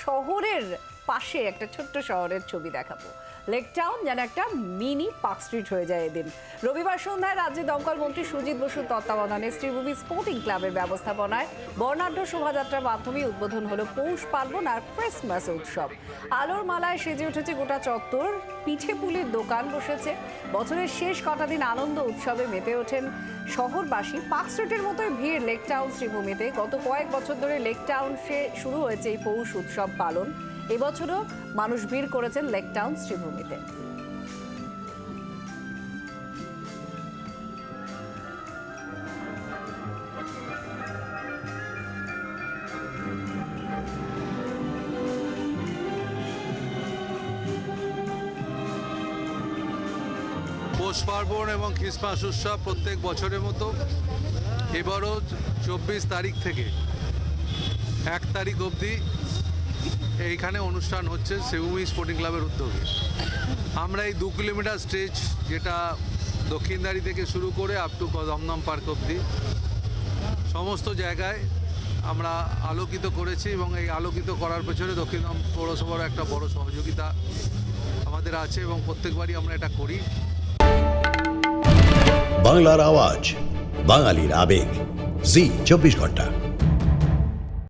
শহরের পাশে একটা ছোট্ট শহরের ছবি দেখাবো। লেক টাউন যেন একটা মিনি পার্ক স্ট্রিট হয়ে যায় এদিন। রবিবার সন্ধ্যায় রাজ্যে দমকল মন্ত্রী সুজিত বসুর তত্ত্বাবধানে শ্রীভূমি স্পোর্টিং ক্লাবের ব্যবস্থাপনায় বর্ণাঢ্য শোভাযাত্রার মাধ্যমে উদ্বোধন হলো পৌষ পার্বণ আর ক্রিসমাস উৎসব। আলোর মালায় সেজে উঠেছে গোটা চত্বর, পিঠে পুলির দোকান বসেছে। বছরের শেষ কটা দিন আনন্দ উৎসবে মেতে ওঠেন শহরবাসী। পার্ক স্ট্রিটের মতোই ভিড় লেক টাউন শ্রীভূমিতে। গত কয়েক বছর ধরে লেক টাউনসে শুরু হয়েছে এই পৌষ উৎসব পালন। এবছরও মানুষ ভিড় করেছেন লেক টাউন শ্রীভূমিতে। পৌষ পার্বণ এবং খ্রিসমাস উৎসব প্রত্যেক বছরের মতো এবারও চব্বিশ তারিখ থেকে এক তারিখ অবধি এইখানে অনুষ্ঠান হচ্ছে সেভুমি স্পোর্টিং ক্লাবের উদ্যোগে। আমরা এই দু কিলোমিটার স্ট্রেচ যেটা দক্ষিণদারি থেকে শুরু করে আপ টু দমদম পার্ক অবধি, সমস্ত জায়গায় আমরা আলোকিত করেছি এবং এই আলোকিত করার পেছনে দক্ষিণদম পৌরসভার একটা বড় সহযোগিতা আমাদের আছে এবং প্রত্যেকবারই আমরা এটা করি। বাংলার আওয়াজ, বাঙালির আবেগ, জি, চব্বিশ ঘণ্টা।